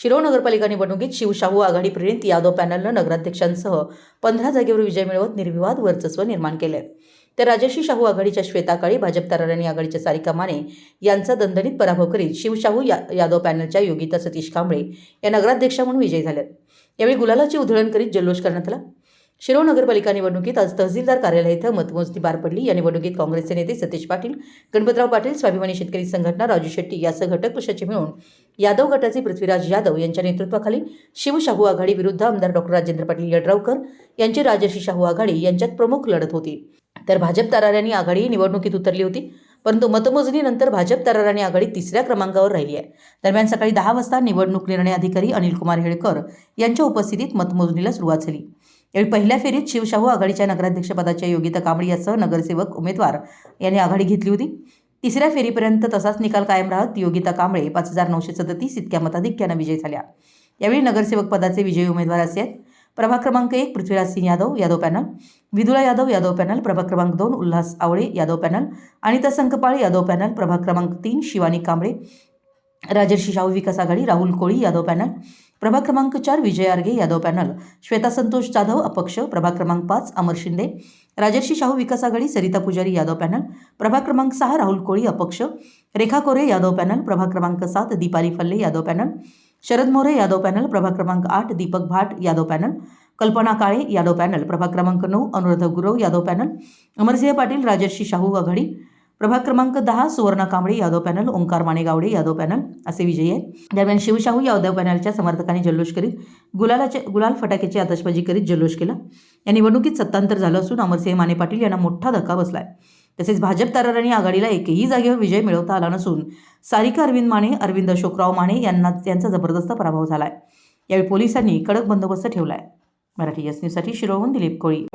शिरोळ नगरपालिका निवडणुकीत शिवशाहू आघाडी प्रेरित यादव पॅनलनं नगराध्यक्षांसह पंधरा जागेवर विजय मिळवत निर्विवाद वर्चस्व निर्माण केले तर राजर्षी शाहू आघाडीच्या श्वेता काळी भाजप तरारणी आघाडीच्या सारिका माने यांचा दणदणीत पराभव करीत शिवशाहू या यादव पॅनलच्या योगिता सतीश कांबळे या नगराध्यक्षा म्हणून विजयी झाल्या यावेळी गुलालाची उधळण करीत जल्लोष करण्यात आला. शिरोळ नगरपालिका निवडणुकीत आज तहसीलदार कार्यालय इथं मतमोजणी पार पडली. या निवडणुकीत काँग्रेसचे नेते सतीश पाटील गणपतराव पाटील स्वाभिमानी शेतकरी संघटना राजू शेट्टी यासह घटक पक्षाचे मिळून यादव गटाचे पृथ्वीराज यादव यांच्या नेतृत्वाखाली शिवशाहू आघाडी विरुद्ध आमदार डॉक्टर राजेंद्र पाटील यड्रावकर यांची राजर्षी शाहू आघाडी यांच्यात प्रमुख लढत होती. तर भाजप ताराऱ्यांनी आघाडी निवडणुकीत उतरली होती परंतु मतमोजणीनंतर भाजप तराराणी आघाडी तिसऱ्या क्रमांकावर राहिली आहे. दरम्यान सकाळी दहा वाजता निवडणूक निर्णय अधिकारी अनिल कुमार हेळकर यांच्या उपस्थितीत मतमोजणीला सुरुवात झाली. यावेळी पहिल्या फेरीत शिवशाहू आघाडीच्या नगराध्यक्षपदाच्या योगिता कांबळे यासह नगरसेवक उमेदवार यांनी आघाडी घेतली होती. तिसऱ्या फेरीपर्यंत तसाच निकाल कायम राहत योगिता कांबळे पाच हजार नऊशे सदतीस इतक्या मताधिक्यानं विजय झाल्या. यावेळी नगरसेवक पदाचे विजयी उमेदवार असे आहेत प्रभाग क्रमांक एक पृथ्वीराज सिंह यादव यादव पॅनल विदुला यादव यादव पॅनल प्रभाग क्रमांक दोन उल्हास आवळे यादव पॅनल अनिता संकपाळ यादव पॅनल प्रभाग क्रमांक तीन शिवानी कांबळे राजर्षी शाहू विकास आघाडी राहुल कोळी यादव पॅनल प्रभाग क्रमांक चार विजय आर्गे यादव पॅनल. श्वेता संतोष जाधव अपक्ष प्रभाग क्रमांक पाच अमर शिंदे. राजर्षी शाहू विकास आघाडी सरिता पुजारी यादव पॅनल. प्रभाग क्रमांक सहा राहुल कोळी अपक्ष रेखा कोरे यादव पॅनल. प्रभाग क्रमांक सात दीपाली फल्ले यादव पॅनल. शरद मोरे यादव पॅनल. प्रभाग क्रमांक आठ दीपक भाट यादव पॅनल. कल्पना काळे यादव पॅनल. प्रभाग क्रमांक नऊ अनुराधा गुरव यादव पॅनल. अमरसिंह पाटील राजर्षी शाहू आघाडी. प्रभाग क्रमांक दहा सुवर्णा कांबळे यादव पॅनल ओंकार माने गावडे यादव पॅनल असे विजयी आहेत. दरम्यान शिवशाहू यादव पॅनलच्या समर्थकांनी जल्लोष करीत गुलालाचे गुलाल फटाक्याची आतषबाजी करीत जल्लोष केला. या निवडणुकीत सत्तांतर झालं असून अमरसिंह माने पाटील यांना मोठा धक्का बसला आहे तसेच भाजप तराराणी आघाडीला एकही जागेवर विजय मिळवता आला नसून सारिका अरविंद माने अरविंद अशोकराव माने यांना त्यांचा जबरदस्त पराभव आहे यावेळी पोलिसांनी कडक बंदोबस्त ठेवलाय. मराठी एस न्यूजसाठी शिरोहून दिलीप कोळी.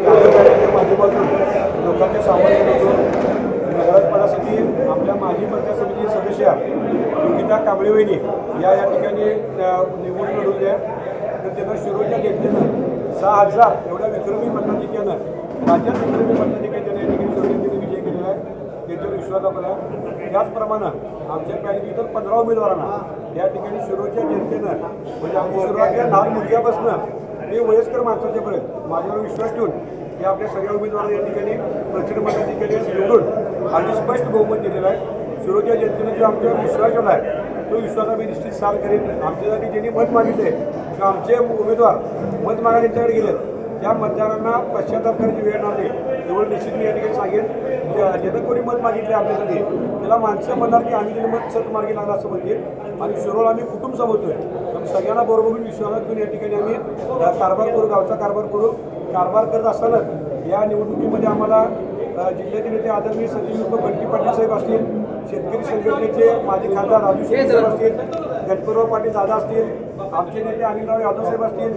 कार्यकर्त्यांच्या माध्यमातून आपल्या माजी पंचायत समिती सदस्य योगिता कांबळेवहिनी या या ठिकाणी निवडून लढवल्या तर त्यांना शिरोच्या जनतेनं सहा हजार एवढ्या विक्रमी मताधिक्यानं राज्यात विक्रमी मताधिक्याने या ठिकाणी शिरो विजय केलेला आहे त्यांच्यावर विश्वास आपला आहे. त्याचप्रमाणे आमच्या काही इतर पंधरा उमेदवारांना या ठिकाणी शिरोच्या जनतेनं म्हणजे आम्ही सुरुवातीला लहान मुलग्यापासून ते वयस्कर माणसाच्यापर्यंत माझ्यावर विश्वास ठेवून या आपल्या सगळ्या उमेदवार या ठिकाणी प्रचंड मताधिकारी निवडून आणि स्पष्ट बहुमत दिलेलं आहे. शिरोच्या जनतेने जो आमच्यावर विश्वास ठेवला आहे तो विश्वास आम्ही निश्चित सार करेन आमच्यासाठी ज्यांनी मत मागितले किंवा आमचे उमेदवार मत मागायला त्यांच्याकडे गेले त्या मतदारांना पश्चाताप करायची वेळ नाही. एवढं निश्चित मी या ठिकाणी सांगेन ज्यानं कोणी मत मागितले आमच्यासाठी त्याला माणसं म्हणणार की आम्ही दिलं मत सत मार्गी लागला असं म्हणतील. आणि शिरोळ आम्ही कुटुंब समजतोय. सगळ्यांना बरोबर घेऊन विश्वासात घेऊन या ठिकाणी आम्ही कारभार करू गावचा कारभार करू. कारभार करत असतानाच या निवडणुकीमध्ये आम्हाला जिल्ह्याचे नेते आदरणीय सचिव बंटी पाटील साहेब असतील शेतकरी संघटनेचे माजी खासदार राजू साहेब असतील गणपतराव पाटील दादा असतील आमचे नेते अनिलराव यादव साहेब असतील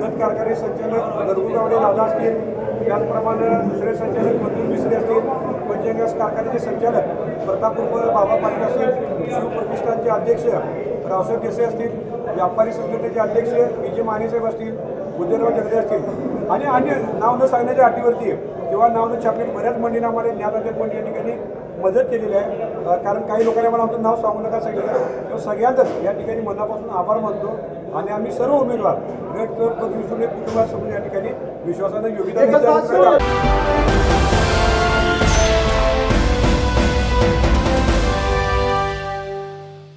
गट कारखाने संचालक गरगुगावडे दादा असतील त्याचप्रमाणे दुसरे संचालक मंजूर मिश्रे असतील पंचगंगा कारखान्याचे संचालक प्रताप बाबा पाटील असतील शिवप्रतिष्ठानचे अध्यक्ष रावसाहेब देसाई असतील व्यापारी संघटनेचे अध्यक्ष विजय मानेसाहेब असतील उदयनराव जगदे असतील. आणि अन्य नाव न सांगण्याच्या अटीवरती किंवा नाव न छापलेली बऱ्याच मंडळींना आम्हाला ज्ञात मंडळी या ठिकाणी मदत केलेली आहे. कारण काही लोकांनी मला आमचं नाव सांगू नका सांगितलं तेव्हा सगळ्यांचंच या ठिकाणी मनापासून आभार मानतो. आणि आम्ही सर्व उमेदवार गट कर कुटुंबासमोर या ठिकाणी विश्वासानं योगदान